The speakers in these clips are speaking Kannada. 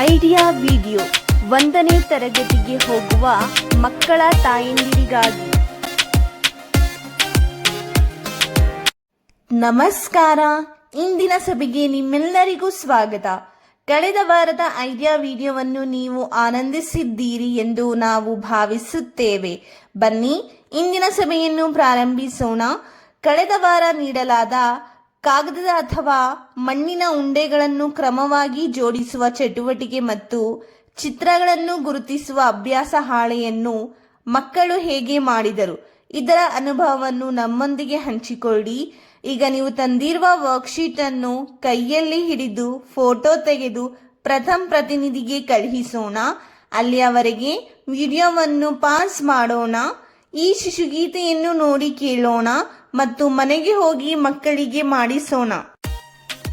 ಐಡಿಯಾ ವಿಡಿಯೋ ಒಂದನೇ ತರಗತಿಗೆ ಹೋಗುವ ಮಕ್ಕಳ ತಾಯಂದಿರಿಗಾಗಿ. ನಮಸ್ಕಾರ. ಇಂದಿನ ಸಭೆಗೆ ನಿಮ್ಮೆಲ್ಲರಿಗೂ ಸ್ವಾಗತ. ಕಳೆದ ವಾರದ ಐಡಿಯಾ ವಿಡಿಯೋವನ್ನು ನೀವು ಆನಂದಿಸಿದ್ದೀರಿ ಎಂದು ನಾವು ಭಾವಿಸುತ್ತೇವೆ. ಬನ್ನಿ, ಇಂದಿನ ಸಭೆಯನ್ನು ಪ್ರಾರಂಭಿಸೋಣ. ಕಳೆದ ವಾರ ನೀಡಲಾದ ಕಾಗದದ ಅಥವಾ ಮಣ್ಣಿನ ಉಂಡೆಗಳನ್ನು ಕ್ರಮವಾಗಿ ಜೋಡಿಸುವ ಚಟುವಟಿಕೆ ಮತ್ತು ಚಿತ್ರಗಳನ್ನು ಗುರುತಿಸುವ ಅಭ್ಯಾಸ ಹಾಳೆಯನ್ನು ಮಕ್ಕಳು ಹೇಗೆ ಮಾಡಿದರು? ಇದರ ಅನುಭವವನ್ನು ನಮ್ಮೊಂದಿಗೆ ಹಂಚಿಕೊಳ್ಳಿ. ಈಗ ನೀವು ತಂದಿರುವ ವರ್ಕ್ಶೀಟ್ ಅನ್ನು ಕೈಯಲ್ಲಿ ಹಿಡಿದು ಫೋಟೋ ತೆಗೆದು ಪ್ರಥಮ ಪ್ರತಿನಿಧಿಗೆ ಕಳುಹಿಸೋಣ. ಅಲ್ಲಿಯವರೆಗೆ ವಿಡಿಯೋವನ್ನು ಪಾಸ್ ಮಾಡೋಣ. ಈ ಶಿಶುಗೀತೆಯನ್ನು ನೋಡಿ ಕೇಳೋಣ. ಮತ್ತು ಮನೆಗೆ ಹೋಗಿ ಮಕ್ಕಳಿಗೆ ಮಾಡಿಸೋಣ.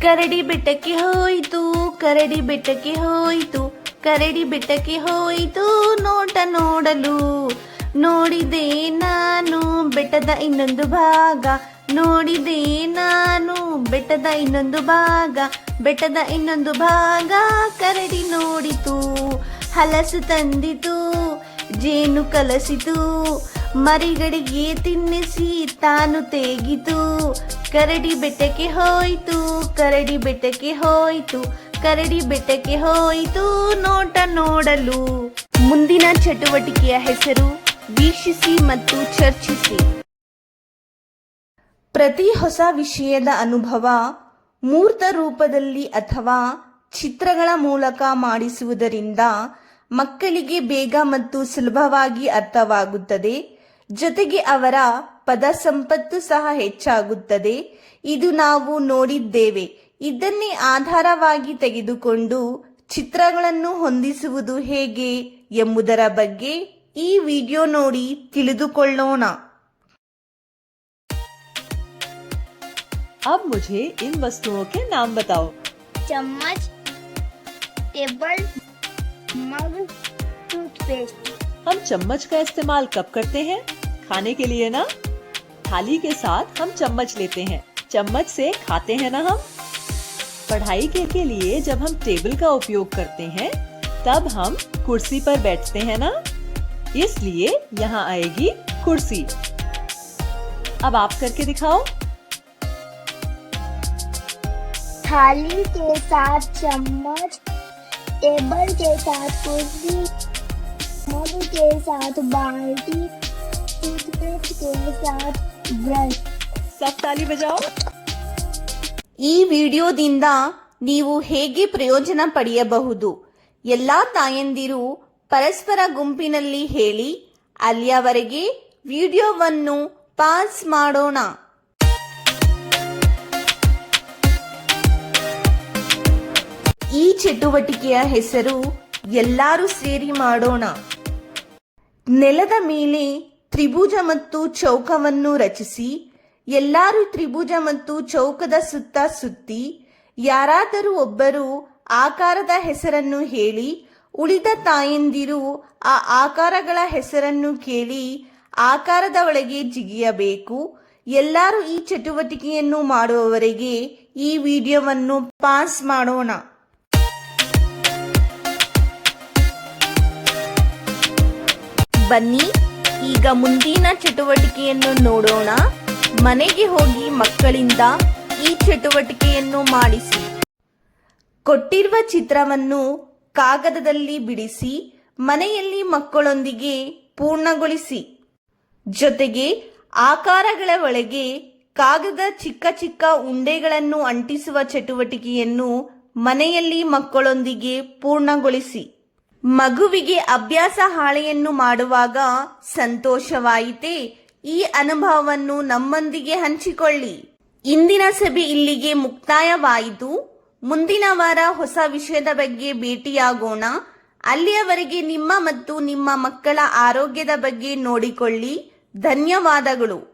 ಕರಡಿ ಬೆಟ್ಟಕ್ಕೆ ಹೋಯಿತು, ಕರಡಿ ಬೆಟ್ಟಕ್ಕೆ ಹೋಯಿತು, ಕರಡಿ ಬೆಟ್ಟಕ್ಕೆ ಹೋಯಿತು, ನೋಟ ನೋಡಲು. ನೋಡಿದೆ ನಾನು ಬೆಟ್ಟದ ಇನ್ನೊಂದು ಭಾಗ. ನೋಡಿದೆ ನಾನು ಬೆಟ್ಟದ ಇನ್ನೊಂದು ಭಾಗ. ಬೆಟ್ಟದ ಇನ್ನೊಂದು ಭಾಗ ಕರಡಿ ನೋಡಿತು, ಹಲಸು ತಂದಿತು, ಜೇನು ಕಲಸಿತು. ಮರಿಗಳಿಗೆ ತಿನ್ನಿಸಿ ತಾನು ತೇಗಿತು. ಕರಡಿ ಬೆಟ್ಟಕ್ಕೆ ಹೋಯಿತು, ಕರಡಿ ಬೆಟ್ಟಕ್ಕೆ ಹೋಯಿತು, ಕರಡಿ ಬೆಟ್ಟಕ್ಕೆ ಹೋಯಿತು ನೋಟ ನೋಡಲು. ಮುಂದಿನ ಚಟುವಟಿಕೆಯ ಹೆಸರು ವೀಕ್ಷಿಸಿ ಮತ್ತು ಚರ್ಚಿಸಿ. ಪ್ರತಿ ಹೊಸ ವಿಷಯದ ಅನುಭವ ಮೂರ್ತ ರೂಪದಲ್ಲಿ ಅಥವಾ ಚಿತ್ರಗಳ ಮೂಲಕ ಮಾಡಿಸುವುದರಿಂದ ಮಕ್ಕಳಿಗೆ ಬೇಗ ಮತ್ತು ಸುಲಭವಾಗಿ ಅರ್ಥವಾಗುತ್ತದೆ. ಜೊತೆಗೆ ಅವರ ಪದ ಸಂಪತ್ತು ಸಹ ಹೆಚ್ಚಾಗುತ್ತದೆ ಇದು ನಾವು ನೋಡಿದ್ದೇವೆ ಇದನ್ನೇ ಆಧಾರವಾಗಿ ತೆಗೆದುಕೊಂಡು ಚಿತ್ರಗಳನ್ನು ಹೊಂದಿಸುವುದು ಹೇಗೆ ಎಂಬುದರ ಬಗ್ಗೆ ಈ ವಿಡಿಯೋ ನೋಡಿ ತಿಳಿದುಕೊಳ್ಳೋಣ अब मुझे इन वस्तुओं के नाम बताओ चम्मच टेबल मग टूथपेस्ट हम चम्मच का इस्तेमाल कब करते हैं खाने के लिए ना थाली के साथ हम चम्मच लेते हैं। चम्मच से खाते हैं ना हम। पढ़ाई के, के लिए जब हम टेबल का उपयोग करते हैं तब हम कुर्सी पर बैठते हैं ना। इसलिए यहाँ आएगी कुर्सी। अब आप करके दिखाओ। थाली के साथ चम्मच टेबल के साथ कुर्सी के साथ बाल्टी ಬಜಾವ್. ಈ ವಿಡಿಯೋದಿಂದ ನೀವು ಹೇಗೆ ಪ್ರಯೋಜನ ಪಡೆಯಬಹುದು? ಎಲ್ಲಾ ತಾಯಂದಿರು ಪರಸ್ಪರ ಗುಂಪಿನಲ್ಲಿ ಹೇಳಿ, ಅಲ್ಲಿಯವರೆಗೆ ವಿಡಿಯೋವನ್ನು ಪಾಸ್ ಮಾಡೋಣ. ಈ ಚಟುವಟಿಕೆಯ ಹೆಸರು ಎಲ್ಲರೂ ಸೇರಿ ಮಾಡೋಣ. ನೆಲದ ಮೇಲೆ ತ್ರಿಭುಜ ಮತ್ತು ಚೌಕವನ್ನು ರಚಿಸಿ, ಎಲ್ಲರೂ ತ್ರಿಭುಜ ಮತ್ತು ಚೌಕದ ಸುತ್ತ ಸುತ್ತಿ, ಯಾರಾದರೂ ಒಬ್ಬರು ಆಕಾರದ ಹೆಸರನ್ನು ಹೇಳಿ, ಉಳಿದ ತಾಯಂದಿರು ಆ ಆಕಾರಗಳ ಹೆಸರನ್ನು ಕೇಳಿ, ಆಕಾರದ ಒಳಗೆ ಜಿಗಿಯಬೇಕು. ಎಲ್ಲರೂ ಈ ಚಟುವಟಿಕೆಯನ್ನು ಮಾಡುವವರೆಗೆ ಈ ವಿಡಿಯೋವನ್ನು ಪಾಸ್ ಮಾಡೋಣ. ಬನ್ನಿ. ಈಗ ಮುಂದಿನ ಚಟುವಟಿಕೆಯನ್ನು ನೋಡೋಣ. ಮನೆಗೆ ಹೋಗಿ ಮಕ್ಕಳಿಂದ ಈ ಚಟುವಟಿಕೆಯನ್ನು ಮಾಡಿಸಿ. ಕೊಟ್ಟಿರುವ ಚಿತ್ರವನ್ನು ಕಾಗದದಲ್ಲಿ ಬಿಡಿಸಿ, ಮನೆಯಲ್ಲಿ ಮಕ್ಕಳೊಂದಿಗೆ ಪೂರ್ಣಗೊಳಿಸಿ. ಜೊತೆಗೆ ಆಕಾರಗಳ ಒಳಗೆ ಕಾಗದ ಚಿಕ್ಕ ಚಿಕ್ಕ ಉಂಡೆಗಳನ್ನು ಅಂಟಿಸುವ ಚಟುವಟಿಕೆಯನ್ನು ಮನೆಯಲ್ಲಿ ಮಕ್ಕಳೊಂದಿಗೆ ಪೂರ್ಣಗೊಳಿಸಿ. ಮಗುವಿಗೆ ಅಭ್ಯಾಸ ಹಾಳೆಯನ್ನು ಮಾಡುವಾಗ ಸಂತೋಷವಾಯಿತೆ, ಈ ಅನುಭವವನ್ನು ನಮ್ಮೊಂದಿಗೆ ಹಂಚಿಕೊಳ್ಳಿ. ಇಂದಿನ ಸಭೆ ಇಲ್ಲಿಗೆ ಮುಕ್ತಾಯವಾಯಿತು. ಮುಂದಿನ ವಾರ ಹೊಸ ವಿಷಯದ ಬಗ್ಗೆ ಭೇಟಿಯಾಗೋಣ. ಅಲ್ಲಿಯವರೆಗೆ ನಿಮ್ಮ ಮತ್ತು ನಿಮ್ಮ ಮಕ್ಕಳ ಆರೋಗ್ಯದ ಬಗ್ಗೆ ನೋಡಿಕೊಳ್ಳಿ. ಧನ್ಯವಾದಗಳು.